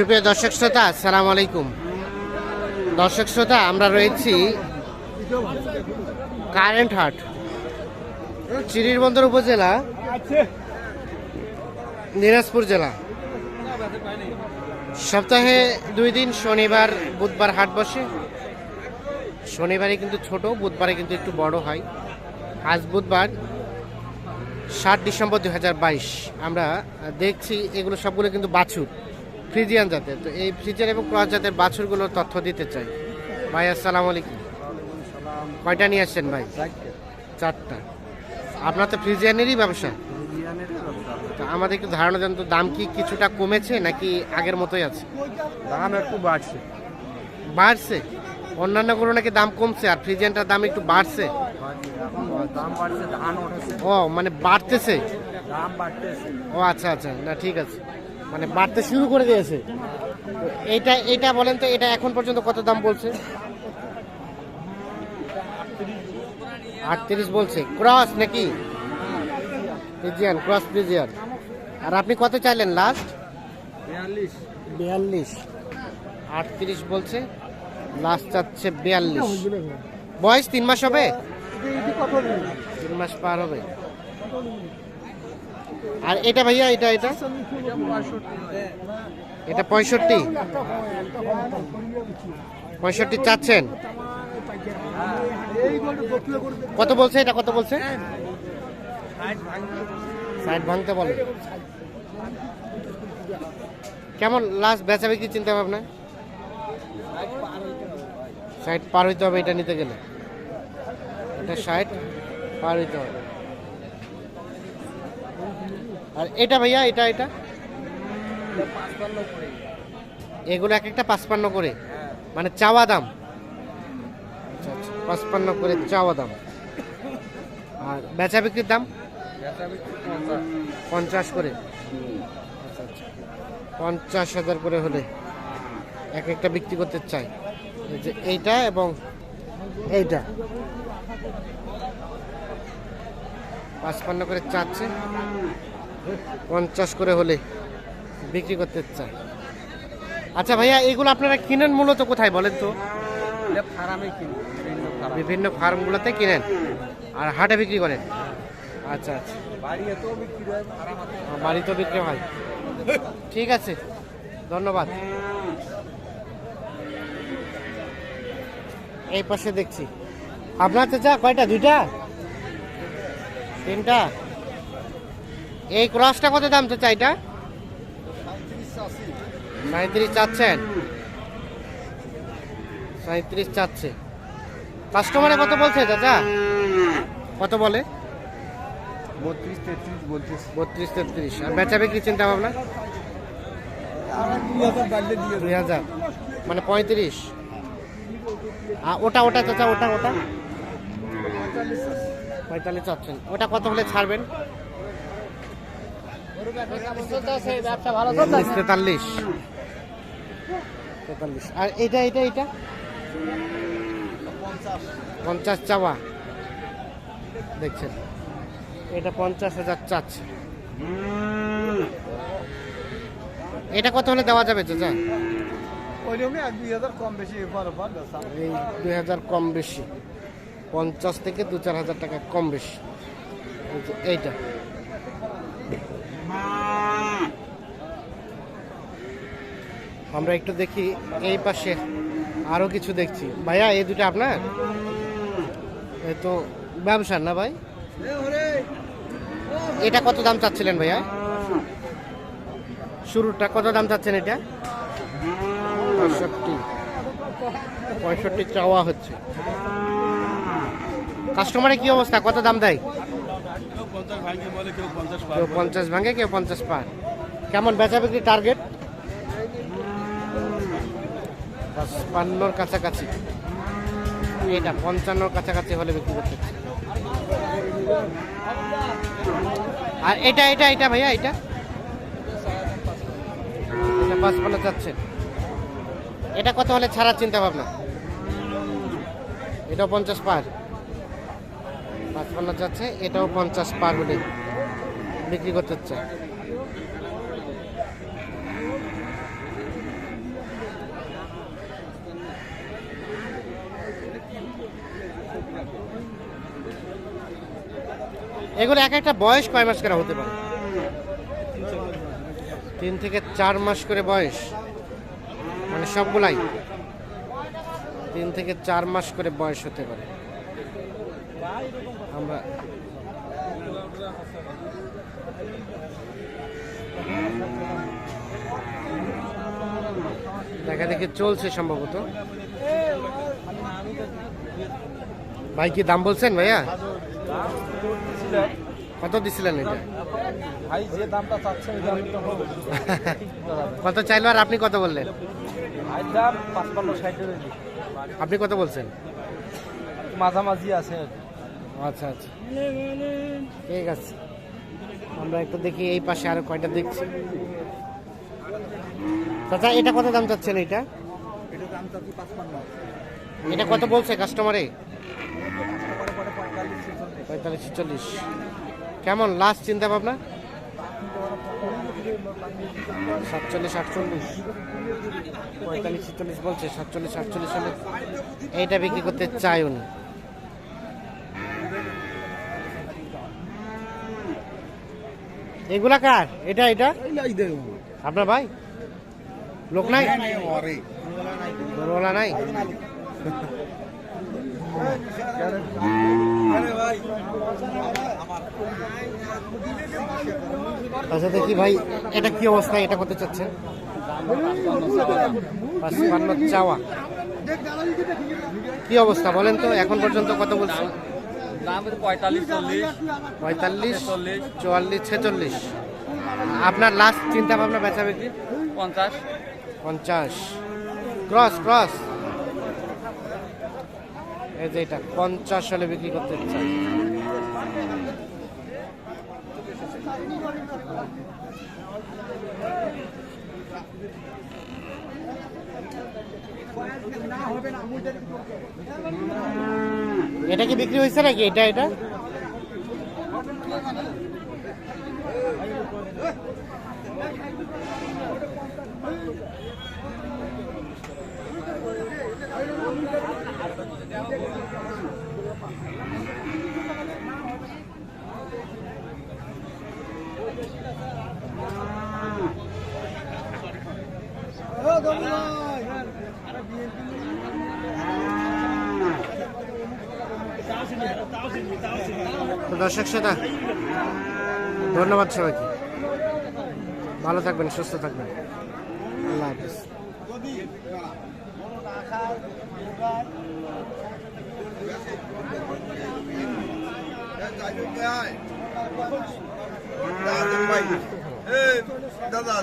সুপ্রিয় দর্শক শ্রোতা সালাম আলাইকুম। দর্শক শ্রোতা, আমরা রয়েছি কারেন্ট হাট চিরিরবন্দর উপজেলা, দিনাজপুর জেলা। সপ্তাহে দুই দিন, শনিবার, বুধবার হাট বসে। শনিবারে কিন্তু ছোট, বুধবারে কিন্তু একটু বড় হয়। আজ বুধবার সাত ডিসেম্বর দুই হাজার বাইশ। আমরা দেখছি এগুলো সবগুলো কিন্তু বাছুর। ফ্রিজিয়ান জাতের। তো এই ফ্রিজিয়ান এবং ক্রস জাতের বাছুরগুলোর তথ্য দিতে চাই। ভাই আসসালামু আলাইকুম। কয়টা নিয়ে আসছেন ভাই? চারটা। আপনার তো ফ্রিজিয়ানেরই ব্যবসা? তো আমাদের একটু ধারণা দেন তো দাম কি কিছুটা কমেছে নাকি আগের মতোই আছে? দাম একটু বাড়ছে। বাড়ছে? অন্যান্য গরু নাকি দাম কমছে আর ফ্রিজিয়ানটার দাম একটু বাড়ছে? ও মানে বাড়তেছে? দাম বাড়তেছে। ও আচ্ছা আচ্ছা। না ঠিক আছে। মানে বাড়তে শুরু করে দিয়েছে। এটা এটা বলেন তো এটা এখন পর্যন্ত কত দাম বলছে? আটত্রিশ বলছে। ক্রস নাকি? Friesian cross Friesian. আর আপনি কত চাইলেন লাস্ট বিয়াল্লিশ। বিয়াল্লিশ। আটত্রিশ বলছে লাস্ট চাচ্ছে বিয়াল্লিশ। বয়স তিন মাস হবে? তিন মাস পার হবে। আর এটা ভাইয়া, এটা এটা? এটা পঁয়ষট্টি। পঁয়ষট্টি চাচ্ছেন? কত বলছে এটা, কত বলছে? সাইড ভাঙতে বলে। কেমন লাস্ট বেচা বিক্রি চিন্তা ভাবনা? সাইড পার হইতে হবে এটা নিতে গেলে। এটা সাইড পার হইতে হবে। আর এটা ভাইয়া, এটা এটা? এগুলো এক একটা পাঁচপান্ন করে? মানে চাওয়া দাম? আচ্ছা আচ্ছা পাঁচপান্ন করে চাওয়া দাম। আর বেচা বিক্রির দাম? পঞ্চাশ করে। আচ্ছা পঞ্চাশ হাজার করে হলে এক একটা বিক্রি করতে চাই যে এইটা এবং এইটা। পাঁচপান্ন করে চাচ্ছে। পঞ্চাশ করে হলে বিক্রি করতে চাই আচ্ছা ভাইয়া এগুলো আপনারা কিনেন মূলত কোথায় বলেন তো? ফার্মে বিভিন্ন ফার্ম। বিভিন্ন ফার্মগুলোতে কিনেন? আর হাটে বিক্রি করেন? আচ্ছা আচ্ছা। বাড়িতেও বিক্রি হয় ঠিক আছে ধন্যবাদ। এই পাশে দেখছি। আপনার তো চা কয়টা? দুইটা? তিনটা? এই ক্রসটা কত দাম তো চাইটা সাঁত্রিশ চাচ্ছেন সাঁত্রিশ চাচ্ছে। কাস্টমারে কত বলছে চাচা? কত বলে? বত্রিশ তেত্রিশ। বলছিস বত্রিশ তেত্রিশ আর বেচা বিক্রি চিন্তা ভাবনা? দুই হাজার। মানে পঁয়ত্রিশ। ওটা ওটা চাচা, ওটা ওটা? পঁয়তাল্লিশ চাচ্ছেন। ওটা কত হলে ছাড়বেন? তেতাল্লিশ। তেতাল্লিশ। আর এটা এটা এটা? পঞ্চাশ চাওয়া। দেখছেন? এটা পঞ্চাশ হাজার চাচ্ছে। এটা কত হলে দেওয়া যাবে চাচা? দুই হাজার কম বেশি পঞ্চাশ থেকে দু চার হাজার টাকা কম বেশি। এইটা। আমরা একটু দেখি, এই পাশে আরও কিছু দেখছি। ভাইয়া, এই দুটো আপনার? এই তো ব্যবসার না ভাই? এটা কত দাম চাচ্ছিলেন ভাইয়া? শুরুটা কত দাম চাচ্ছেন এটা? পঁয়ষট্টি। পঁয়ষট্টি চাওয়া হচ্ছে। কাস্টমারের কি অবস্থা? কত দাম দেয়? কেউ পঞ্চাশ ভাঙে কেউ পঞ্চাশ পার। কেমন বেচা বিক্রি টার্গেট পান্নর কাছাকাছি। এটা পঞ্চান্নর কাছাকাছি হলে বিক্রি করতে আর এটা এটা এটা ভাইয়া এটা? এটা পাঁচপান্ন চাচ্ছেন এটা কত হলে ছাড়ার চিন্তা ভাবনা? এটা পঞ্চাশ পার। গাছপালা যাচ্ছে, এটাও পঞ্চাশ পার হলে বিক্রি করতে হচ্ছে। এগুলো এক একটা বয়স কয় মাস করে হতে পারে? তিন থেকে চার মাস করে বয়স। মানে সবগুলাই। তিন থেকে চার মাস করে বয়স হতে পারে। আমরা দেখা দেখি চলছে সম্ভবত। ভাই কি দাম বলছেন ভাইয়া? কত দিছিলেন এটা? ভাই যে দামটা চাচ্ছে ওই দামটা কত চাইলো আর আপনি কত বললেন? ভাই দাম আপনি কত বলছেন? মাঝামাঝি আছে আচ্ছা আচ্ছা। ঠিক আছে। আমরা একটু দেখি এই পাশে আরও কয়টা দেখছি। চাচা এটা কত দাম চাচ্ছেন এটা? এটা কত বলছে কাস্টমারে? পঁয়তাল্লিশ ছিচল্লিশ। কেমন? লাস্ট চিন্তা ভাবনা? সাতচল্লিশ আটচল্লিশ। পঁয়তাল্লিশ ছিচল্লিশ বলছে সাতচল্লিশ আটচল্লিশ হলে এইটা বিক্রি করতে চাই উনি। এগুলা কার? এটা এটা? আপনার ভাই? লোক নাই? গরুওয়ালা নাই? আচ্ছা দেখি ভাই? এটা কি অবস্থা? এটা করতে চাচ্ছে চাওয়া। কি অবস্থা? বলেন তো, এখন পর্যন্ত কত বলছে দাম পঁয়তাল্লিশ চল্লিশ। পঁয়তাল্লিশ চল্লিশ চুয়াল্লিশ ছেচল্লিশ। আপনার লাস্ট চিন্তা ভাবনা বেচা বিক্রি? পঞ্চাশ। পঞ্চাশ। ক্রস ক্রস এই যে এটা পঞ্চাশ হলে বিক্রি করতে চাই এটা কি বিক্রি হয়েছে নাকি? এটা এটা? তো দর্শক শ্রোতা ধন্যবাদ সবাইকে। ভালো থাকবেন সুস্থ থাকবেন। আল্লাহ হাফিজ। দাদা